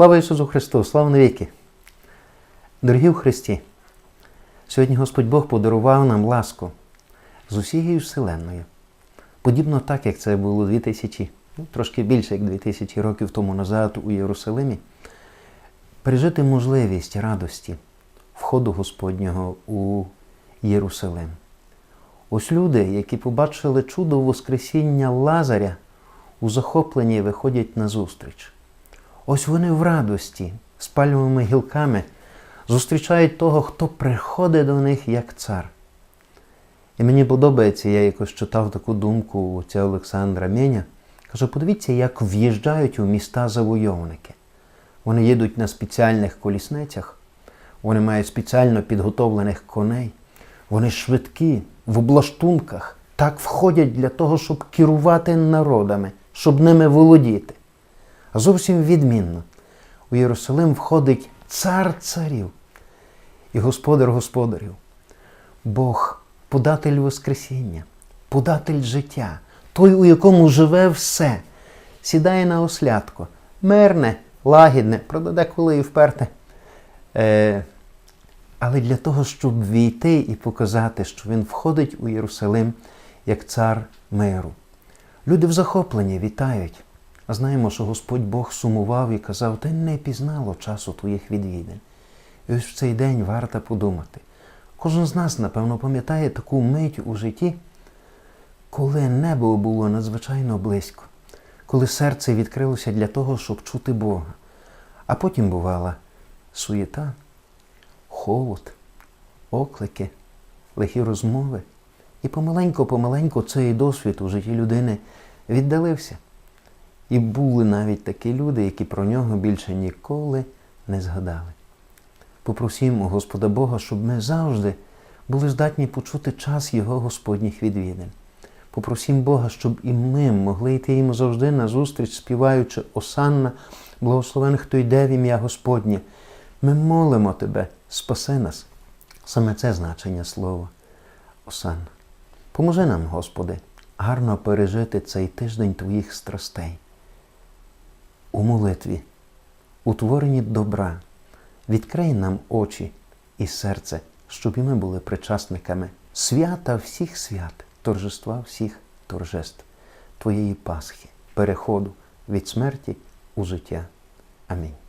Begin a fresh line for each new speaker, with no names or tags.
Слава Ісусу Христу! Слава навіки! Дорогі в Христі! Сьогодні Господь Бог подарував нам ласку з усією Вселенною. Подібно так, як це було 2000, ну, трошки більше як 2000 років тому назад у Єрусалимі, пережити можливість радості входу Господнього у Єрусалим. Ось люди, які побачили чудо Воскресіння Лазаря, у захопленні виходять на зустріч. Ось вони в радості з пальмовими гілками зустрічають того, хто приходить до них як цар. І мені подобається, я якось читав таку думку отця Олександра Меня. Каже, подивіться, як в'їжджають у міста завойовники. Вони їдуть на спеціальних колісницях, вони мають спеціально підготовлених коней, вони швидкі, в облаштунках, так входять для того, щоб керувати народами, щоб ними володіти. А зовсім відмінно. У Єрусалим входить цар царів і господар господарів, Бог, податель Воскресіння, податель життя, той, у якому живе все, сідає на ослядко, мирне, лагідне, правда, деколи і вперте. Е, але для того, щоб війти і показати, що він входить у Єрусалим як цар миру. Люди в захопленні вітають. А знаємо, що Господь Бог сумував і казав, ти не пізнало часу твоїх відвідин. І ось в цей день варто подумати. Кожен з нас, напевно, пам'ятає таку мить у житті, коли небо було надзвичайно близько, коли серце відкрилося для того, щоб чути Бога. А потім бувала суєта, холод, оклики, лихі розмови. І помаленько-помаленько цей досвід у житті людини віддалився. І були навіть такі люди, які про нього більше ніколи не згадали. Попросімо Господа Бога, щоб ми завжди були здатні почути час Його Господніх відвідин. Попросім Бога, щоб і ми могли йти йому завжди на зустріч, співаючи Осанна, благословен, хто йде в ім'я Господнє. Ми молимо Тебе, спаси нас. Саме це значення слова Осанна. Поможи нам, Господи, гарно пережити цей тиждень Твоїх страстей. У молитві, у творенні добра, відкрий нам очі і серце, щоб і ми були причасниками свята всіх свят, торжества всіх торжеств, Твоєї Пасхи, переходу від смерті у життя. Амінь.